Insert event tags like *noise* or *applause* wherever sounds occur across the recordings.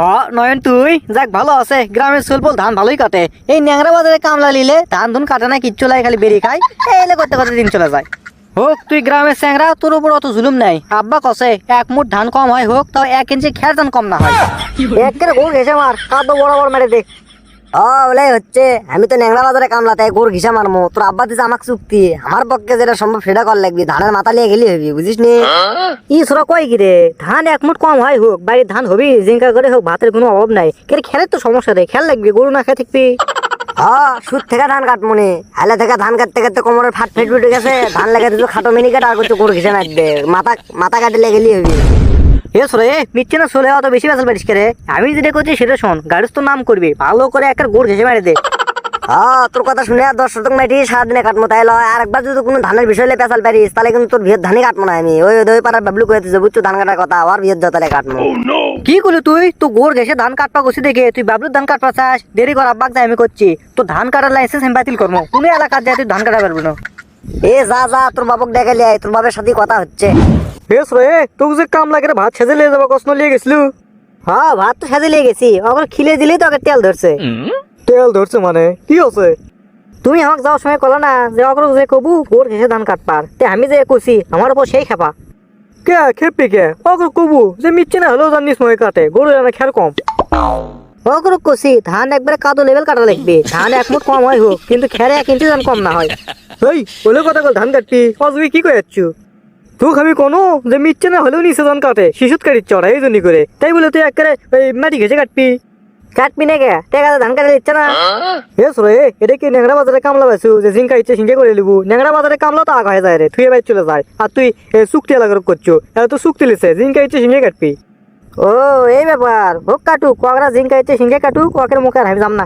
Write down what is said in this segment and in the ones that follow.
হ নয়ন তুই? যাক ভালো আছে। গ্রামের সুলপুল ধান ভালোই কাটে। এই ন্যাংরা বাজারে কামলা লিলে ধান ধুন কাটে না কিচ্ছু লাই খালি বেরিয়ে খাই এলে করতে করতে দিন চলে যায়। হোক তুই গ্রামের স্যাংরা তোর উপর অত জুলুম নাই। আব্বা কসে এক মুঠ ধান কম হয় হোক তাও এক ইঞ্চি খেয়ার ধান কম না হয়। একের গোল এসে মার কাদ বড় বড় মেরে দে। ও বলে হচ্ছে। আমি তো ন্যাংরা বাজারে কামলা তাই গোর ঘিসা মারমো। তোর আব্বা দিছে আমাকে চুক্তি। আমার পক্ষে যেটা সম্ভব সেটা কর লাগবি। ধানের মাথা লিয়ে গেলি হবি বুঝিস নি ই সোরা কয় ধান এক মুঠ কম হয় হোক বাড়ির ধান হবি জিঙ্কা করে হোক ভাতের কোনো অভাব নাই। কিন্তু খেলের তো সমস্যা রে খেয়াল লাগবে গরু না খেয়ে থাকবি। *laughs* হ্যাঁ সুদ থেকে ধান কাটমনি। হালে থেকে ধান কাটতে কাটতে কোমরের ফাট ফেট উঠে গেছে। ধান লেগে দিত খাটো মিনি কাট আর কিছু গোর ঘিসে মারবে মাথা মাথা কাটলে গেলি হবি। এ সোরে মিচ্ছে না চলে অত বেশি বেসাল পারিস রে আমি যেটা করছি সেটা শোন তো নাম করবি ভালো করে একটা গোড় ঘেসে মেরে দে। হ্যাঁ তোর কথা শুনে আর দশ শতক মাটি কাটমো তাই লয় আর একবার যদি কোনো ধানের বিষয় পেশাল পারিস তাহলে কিন্তু তোর ভিয়ের ধানই কাটমো না আমি। ওই ওই পাড়ার বাবলু কয়েছে বুঝছ ধান কাটার কথা আর ভিয়ের যতালে কাটমো। কি করলি তুই? তো গোড় ঘেসে ধান কাটপা করছি দেখে তুই বাবলুর ধান কাটপা চাস দেরি কর আব্বাক যাই আমি করছি। তো ধান কাটার লাইসেন্স আমি বাতিল করব কোনো এলাকার যায় তুই ধান কাটা পারবি না। এ যা যা তোর বাবক দেখে লিয়ে তোর বাবার সাথে কথা হচ্ছে। বেশ রে তোকে যে কাম লাগে ভাত সেজে লিয়ে যাব কষ্ট লিয়ে গেছিলু। হ্যাঁ ভাত তো সেজে লিয়ে গেছি আবার খিলে দিলেই তো আগে তেল ধরছে। তেল ধরছে মানে কি হচ্ছে? তুমি আমাকে যাওয়ার সময় কলা না যে অগ্র যে কবু গোড় ঘেসে ধান কাটপার তে আমি যে কইছি আমার উপর সেই খাপা। কে খেপি কে? অগর কবু যে মিচ্ছে না হলেও জানিস মই কাটে গরু জানা খের কম। অগ্র কষি ধান একবারে কাদো লেভেল কাটা লাগবে ধান এক মুঠ কম হয় হোক কিন্তু খেরে এক ইঞ্চি ধান কম না হয়। এই বলে কথা কল ধান কাটবি অজবি কি করে যাচ্ছু? তুই খাবি কোনো যে মিচ্ছে না হলেও নিচে ধান কাটে শিশুত কাটির চড়া এই জন্য করে। তাই বলে তুই একেবারে ওই মাটি ঘেসে কাটবি। কাটবি না কে টেকা ধান কাটে দিচ্ছে না। এ সরে এটা কি ন্যাংরা বাজারে কামলা পাইছু যে জিঙ্কা ইচ্ছে সিঙ্গে করে লিবু। ন্যাংরা বাজারে কামলা তো আগ হয়ে যায় রে তুই এবার চলে যায়। আর তুই এ, চুক্তি এলাকা করছ। তো চুক্তি লিছে জিঙ্কা ইচ্ছে সিঙ্গে কাটবি। ও এই ব্যাপার হোক কাটুক কগরা জিঙ্কা ইচ্ছে সিঙ্গে কাটুক ওকের মুখে আর আমি যাম না।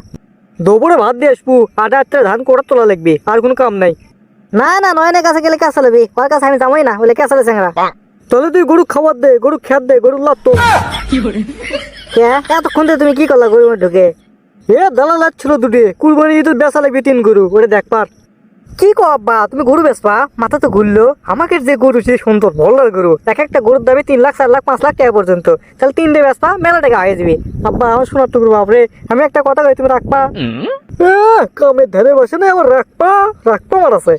দুপুরে ভাত দিয়ে আসব আটা আটটা ধান কোড়া তোলা লাগবে আর কোনো কাম নাই। না না নয়নের কাছে গেলে কাছে লবি ওর কাছে আমি যাবোই না বলে কাছে চেংরা তাহলে তুই গরু খাবার দে গরু খ্যাত দে গরু লাত তো এতক্ষণ ধরে তুমি কি করলা গরুর ঢুকে? এ দালা লাগছিল দুটি। কুরবানি ঈদের বেচা লাগবে তিন গরু ওরে দেখ পার। কি কো আব্বা তুমি গরু বেচবা? মাথা তো ঘুরলো। আমাকে যে গরু সে সুন্দর ভল্লার গরু। এক একটা গরুর দাবি তিন লাখ চার লাখ পাঁচ লাখ টাকা পর্যন্ত। তাহলে তিনটে বেচবা মেলা টাকা হয়ে যাবে। আব্বা আমার শোনার টুকুর বাপরে আমি একটা কথা কই তুমি রাখবা? কামের ধারে বসে না আমার রাখবা? রাখবা আমার আছে।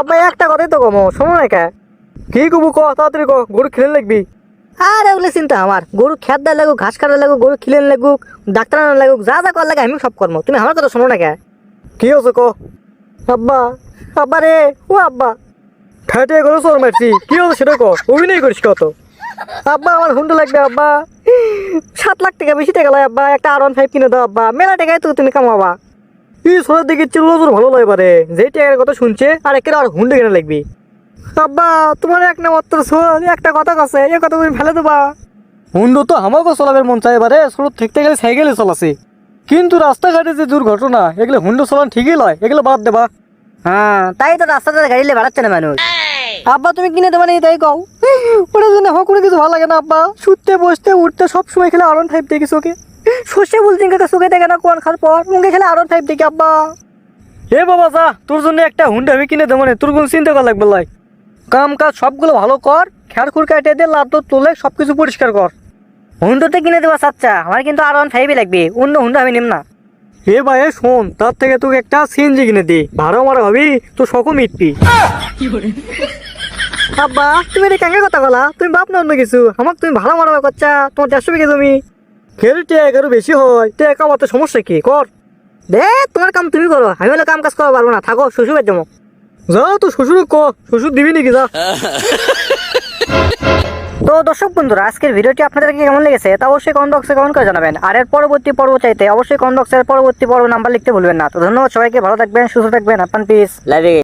আব্বা একটা কথাই তো কমো শোনো না কে কি কবু ক তাড়াতাড়ি ক গরু খেলে লাগবি। আর এগুলো চিন্তা আমার। গরু খেত দেওয়া লাগুক ঘাস কাটা লাগুক গরু খিলেন লাগুক ডাক্তার আনা লাগুক যা যা কর লাগে আমি সব কর্ম। তুমি আমার কথা শোনো না কে কি হচ্ছে ক? আব্বা আব্বা রে ও আব্বা। ঠাটে করে চোর মারছি কি হচ্ছে সেটা ক? অভিনয় করিস কত? আব্বা আমার হুন্ডা লাগবে আব্বা। সাত লাখ টাকা বেশি টাকা লাগে আব্বা। একটা আর ওয়ান ফাইভ কিনে দাও আব্বা। মেলা টাকায় তো তুমি কামাবা। সোনার দিকে তোর ভালো লাগে পারে যে টাকার কথা শুনছে, আর একের আর হুন্ডে কেনা লাগবি। আব্বা, তোমার এক না মাত্র শোন একটা কথা কাছে কথা তুমি ফেলে দেবা। হুন্ডো তো আমাকেও চলাবের মন চাই এবারে গেলে সাইকেলে চলাছে। কিন্তু রাস্তাঘাটে যে দুর্ঘটনা, এগুলো হুন্ডো চলান ঠিকই লয়, এগুলো বাদ দেবা। হ্যাঁ তাই তো রাস্তাতে গাড়ি নিয়ে বেড়াচ্ছে না মানুষ। আব্বা, তুমি কিনে দেবা না, তাই কও। ওটা জন্য আমার কোনো কিছু ভালো লাগে না, আব্বা। শুতে, বসতে, উঠতে সব সময় খেলে আরন ফাইভ দেখিস ওকে? সর্ষে বলছি কাকা চোখে দেখে না কোন খার পর? মুখে খেলে আরও টাইপ দেখি আব্বা। এ বাবা যা তোর জন্য একটা হুন্ডা আমি কিনে দেবো না তোর কোনো চিন্তা করা লাগবে লাই। কাম কাজ সবগুলো ভালো কর খেয়ার খুর কাটে দিয়ে লাভ তুলে সব কিছু পরিষ্কার কর। হুন্ডোতে কিনে দেবা সাচ্চা আমার কিন্তু আর ওয়ান ফাইভই লাগবে অন্য হুন্ডো আমি নিম না। এ ভাই শোন তার থেকে তোকে একটা সিএনজি কিনে দি ভাড়া মারা হবি তো সকও মিটবি। আব্বা তুমি এটা কেঙ্গে কথা বলা? তুমি বাপ না অন্য কিছু? আমাকে তুমি ভালো মারবা করছা তোমার দেড়শো বিঘে জমি। খেলে টেক আরও বেশি হয় টেক আমাতে সমস্যা কি? কর। দে তোমার কাম তুমি করো আমি হলে কাম কাজ করতে পারব না থাকো শ্বশুরের জমো যা তো শ্বশুর ক শ্বশুর দিবি নাকি যা। তো দর্শক বন্ধুরা আজকের ভিডিওটি আপনাদেরকে কেমন লেগেছে তা অবশ্যই কমেন্ট বক্সে কমেন্ট করে জানাবেন। আর এর পরবর্তী পর্ব চাইতে অবশ্যই কমেন্ট বক্সের পরবর্তী পর্ব নাম্বার লিখতে ভুলবেন না। তো ধন্যবাদ সবাইকে ভালো থাকবেন সুস্থ থাকবেন আপনার পিস। লাগে